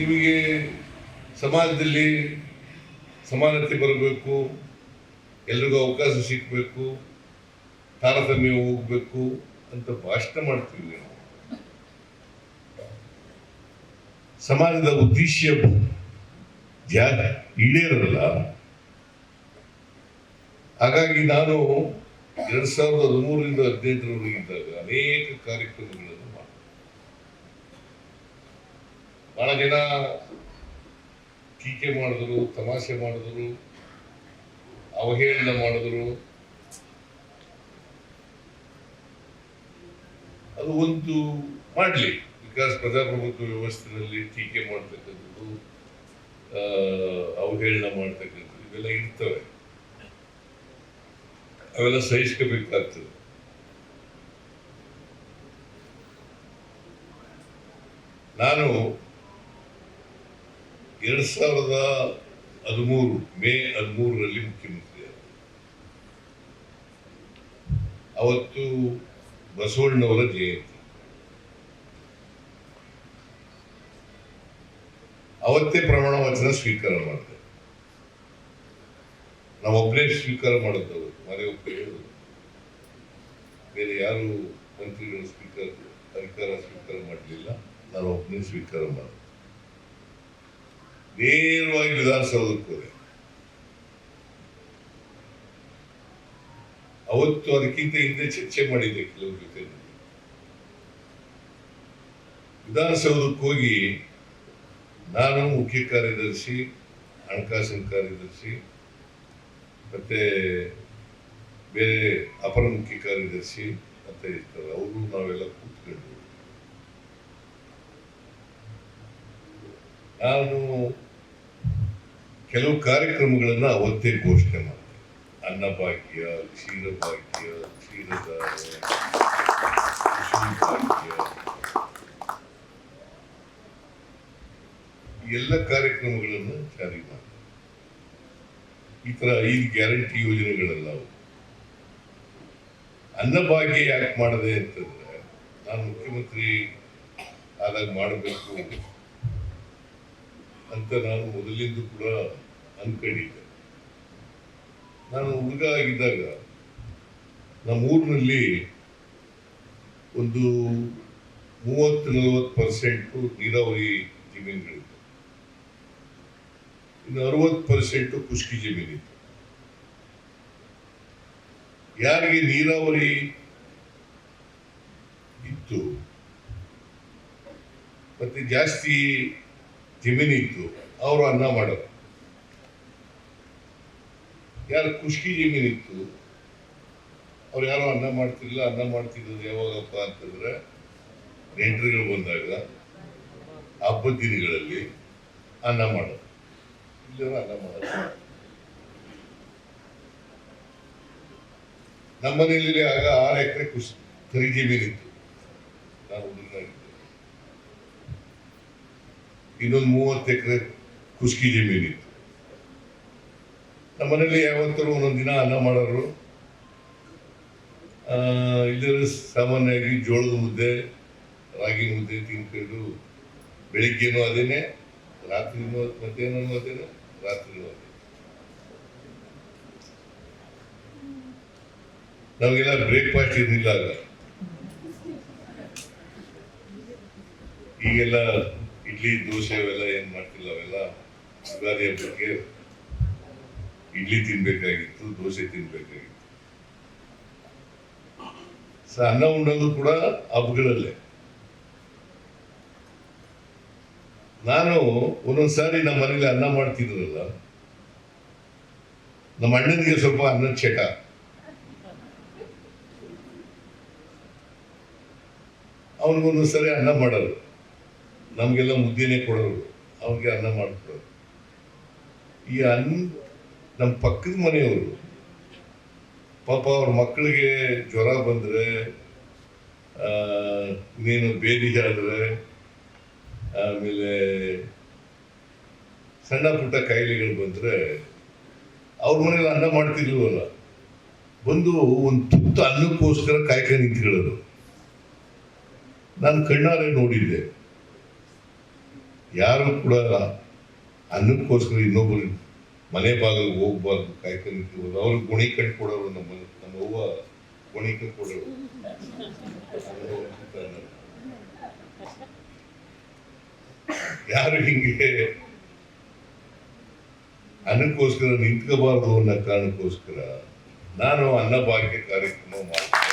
ನಿಮಗೆ ಸಮಾಜದಲ್ಲಿ ಸಮಾನತೆ ಬರಬೇಕು, ಎಲ್ರಿಗೂ ಅವಕಾಶ ಸಿಗಬೇಕು, ತಾರತಮ್ಯ ಹೋಗಬೇಕು ಅಂತ ಭಾಷಣ ಮಾಡ್ತೀವಿ ನಾವು. ಸಮಾಜದ ಉದ್ದೇಶ ಈಡೇರಲ್ಲ. ಹಾಗಾಗಿ ನಾನು ಎರಡ್ ಸಾವಿರದ ಹದಿಮೂರರಿಂದ ಹದಿನೆಂಟರವರೆಗೆ ಇದ್ದಾಗ ಅನೇಕ ಕಾರ್ಯಕ್ರಮಗಳನ್ನು ಬಹಳ ಜನ ಟೀಕೆ ಮಾಡಿದ್ರು, ತಮಾಷೆ ಮಾಡಿದ್ರು, ಅವಹೇಳನ ಮಾಡಿದ್ರು. ಅದು ಒಂದು ಮಾಡಲಿ ಬಿಕಾಸ್ ಪ್ರಜಾಪ್ರಭುತ್ವ ವ್ಯವಸ್ಥೆಯಲ್ಲಿ ಟೀಕೆ ಮಾಡ್ತಕ್ಕಂಥದ್ದು ಅವಹೇಳನ ಮಾಡ್ತಕ್ಕಂಥದ್ದು, ಇವೆಲ್ಲ ಇರ್ತವೆ. ಅವೆಲ್ಲ ಸಹಿಸ್ಕೋಬೇಕಾಗ್ತದೆ. ನಾನು ಎರಡ್ ಸಾವಿರದ ಹದಿಮೂರು, ಮೇ ಹದಿಮೂರರಲ್ಲಿ ಮುಖ್ಯಮಂತ್ರಿ. ಅವತ್ತು ಬಸವಣ್ಣವರ ಜಯಂತಿ. ಅವತ್ತೇ ಪ್ರಮಾಣ ವಚನ ಸ್ವೀಕಾರ ಮಾಡಿದೆ. ನಾವೊಬ್ಬನೇ ಸ್ವೀಕಾರ ಮಾಡಿದ್ದವರು, ಮನೆ ಒಬ್ಬರೇ ಬೇರೆ ಯಾರು ಮಂತ್ರಿಗಳು ಸ್ವೀಕಾರ, ಅಧಿಕಾರ ಸ್ವೀಕಾರ ಮಾಡಲಿಲ್ಲ. ನಾನು ಒಬ್ಬನೇ ಸ್ವೀಕಾರ ಮಾಡಿದೆ. ನೇರವಾಗಿ ವಿಧಾನಸೌಧಕ್ಕೆ ಅವತ್ತು ಅದಕ್ಕಿಂತ ಹಿಂದೆ ಚರ್ಚೆ ಮಾಡಿದ್ದೆ ಕೆಲವು ಜೊತೆ. ವಿಧಾನಸೌಧಕ್ಕೆ ಹೋಗಿ ನಾನು ಮುಖ್ಯ ಕಾರ್ಯದರ್ಶಿ, ಹಣಕಾಸಿನ ಕಾರ್ಯದರ್ಶಿ, ಮತ್ತೆ ಬೇರೆ ಅಪರ ಮುಖ್ಯ ಕಾರ್ಯದರ್ಶಿ ಅಂತ ಇರ್ತಾರೆ ಅವರು ನಾವೆಲ್ಲ ಕೂತ್ಕೊಂಡು ನಾನು ಕೆಲವು ಕಾರ್ಯಕ್ರಮಗಳನ್ನ ಅವತ್ತೇ ಘೋಷಣೆ ಮಾಡ್ತಾರೆ. ಅನ್ನಭಾಗ್ಯ, ಕ್ಷೀರಭಾಗ್ಯ ಈ ಎಲ್ಲ ಕಾರ್ಯಕ್ರಮಗಳನ್ನು ಜಾರಿ ಮಾಡ್ತಾರೆ. ಈ ತರ ಐದು ಗ್ಯಾರಂಟಿ ಯೋಜನೆಗಳೆಲ್ಲ. ಅನ್ನಭಾಗ್ಯ ಯಾಕೆ ಮಾಡದೆ ಅಂತಂದ್ರೆ, ನಾನು ಮುಖ್ಯಮಂತ್ರಿ ಆದಾಗ ಮಾಡಬೇಕು. ಅಂತ ನಾನು ಮೊದಲಿಂದ ಕೂಡ ಅನ್ಕೊಂಡಿದ್ದೆ. ನಾನು ಹುಡುಗ ಆಗಿದ್ದಾಗ ನಮ್ಮ ಊರಿನಲ್ಲಿ ಒಂದು ಮೂವತ್ತು ನಲವತ್ತು ಪರ್ಸೆಂಟು ನೀರಾವರಿ ಜಮೀನುಗಳಿತ್ತು. ಇನ್ನು ಅರವತ್ತು ಪರ್ಸೆಂಟು ಖುಷ್ಕಿ ಜಮೀನಿತ್ತು. ಯಾರಿಗೆ ನೀರಾವರಿ ಇತ್ತು? ಮತ್ತೆ ಜಾಸ್ತಿ ಜಮೀನಿತ್ತು ಅವರು ಅನ್ನ ಮಾಡೋರು. ಯಾರು ಖುಷ್ಕಿ ಜಮೀನಿತ್ತು, ಅವ್ರು ಯಾರು ಅನ್ನ ಮಾಡ್ತಿರ್ಲಿಲ್ಲ, ಅನ್ನ ಮಾಡ್ತಿದ್ರು ಯಾವಾಗಪ್ಪ ಅಂತಂದ್ರೆ, ನೆಂಟರುಗಳು ಬಂದಾಗ, ಹಬ್ಬದ ದಿನಗಳಲ್ಲಿ ಅನ್ನ ಮಾಡೋದು ಇಲ್ಲ ಅನ್ನ ಮಾಡೋದು ನಮ್ಮ ಮನೆಯಲ್ಲಿ ಆಗ ಆರು ಎಕರೆ ಕುಸ್ ಕರಿ ಜಮೀನಿತ್ತು ನಾನು ಹುಡುಗನಾಗಿದ್ದೆ ಇನ್ನೊಂದು ಮೂವತ್ತು ಎಕರೆ ಕುಸ್ಕಿ ಜಮೀನಿತ್ತು. ನಮ್ಮ ಮನೇಲಿ ಯಾವತ್ತರೂ ಒಂದೊಂದು ದಿನ ಅನ್ನ ಮಾಡೋರು. ಇಲ್ಲದ್ರೆ ಸಾಮಾನ್ಯವಾಗಿ ಜೋಳದ ಮುದ್ದೆ, ರಾಗಿ ಮುದ್ದೆ ತಿನ್ಕೊಂಡು ಬೆಳಿಗ್ಗೆನೂ ಅದೇನೆ, ರಾತ್ರಿನೂ ಮಧ್ಯಾಹ್ನನೂ ಅದೇನೆ, ರಾತ್ರಿನೂ ಅದೇ. ನಮಗೆಲ್ಲ ಬ್ರೇಕ್ಫಾಸ್ಟ್ ಇರಲಿಲ್ಲ ಆಗ. ಈಗೆಲ್ಲ ಇಡ್ಲಿ, ದೋಸೆ ಅವೆಲ್ಲ ಏನ್ ಮಾಡ್ತಿಲ್ಲ, ಅವೆಲ್ಲ ಯುಗಾದಿ ಹಬ್ಬಕ್ಕೆ ಇಡ್ಲಿ ತಿನ್ಬೇಕಾಗಿತ್ತು, ದೋಸೆ ತಿನ್ಬೇಕಾಗಿತ್ತು. ಸೊ, ಅನ್ನ ಉಣ್ಣೋದು ಕೂಡ ಹಬ್ಬಗಳಲ್ಲೇ. ನಾನು ಒಂದೊಂದ್ಸಾರಿ ನಮ್ಮ ಮನೇಲಿ ಅನ್ನ ಮಾಡ್ತಿದ್ರಲ್ಲ, ನಮ್ಮ ಅಣ್ಣನಿಗೆ ಸ್ವಲ್ಪ ಅನ್ನದ ಚಟ. ಅವನಿಗೊಂದೊಂದ್ಸರಿ ಅನ್ನ ಮಾಡೋರು ನಮಗೆಲ್ಲ ಮುದ್ದೆನೇ ಕೊಡೋರು. ಅವ್ರಿಗೆ ಅನ್ನ ಮಾಡ್ಕೊಡೋರು. ಈ ಅನ್ನ ನಮ್ಮ ಪಕ್ಕದ ಮನೆಯವರು, ಪಾಪ ಅವ್ರ ಮಕ್ಕಳಿಗೆ ಜ್ವರ ಬಂದರೆ ಇನ್ನೇನು ಬೇದಿಗೆ ಆದರೆ ಆಮೇಲೆ ಸಣ್ಣ ಪುಟ್ಟ ಕಾಯಿಲೆಗಳು ಬಂದರೆ, ಅವ್ರ ಮನೇಲಿ ಅನ್ನ ಮಾಡ್ತಿರ್ಲಿಲ್ವಲ್ಲ. ಬಂದು ಒಂದು ತುತ್ತು ಅನ್ನಕ್ಕೋಸ್ಕರ ಕಾಯ್ಕೊಂಡು ನಿಂತ್ಕೊಳ್ಳೋರು ನಾನು ಕಣ್ಣಾರೆ ನೋಡಿದ್ದೆ. ಯಾರು ಕೂಡ ಅನ್ನಕ್ಕೋಸ್ಕರ ಇನ್ನೊಬ್ಬರು ಮನೆ ಬಾಗಿಲಿಗೆ ಹೋಗ್ಬಾರ್ದು ಕಾಯ್ಕೊಂಡು ನಿಂತಿರ್ಬೋದು ಅವ್ರು ಗುಣಿ ಕಟ್ಕೊಡೋರು ನಮ್ಮ ನಮ್ಮ ಅವ್ವ ಗುಣಿ ಕಟ್ಕೊಡೋರು ಯಾರು ಹಿಂಗೆ ಅನ್ನಕ್ಕೋಸ್ಕರ ನಿಂತ್ಕೋಬಾರ್ದು ಅನ್ನೋ ಕಾರಣಕ್ಕೋಸ್ಕರ ನಾನು ಅನ್ನಭಾಗ್ಯ ಕಾರ್ಯಕ್ರಮ ಮಾಡ್ತೀನಿ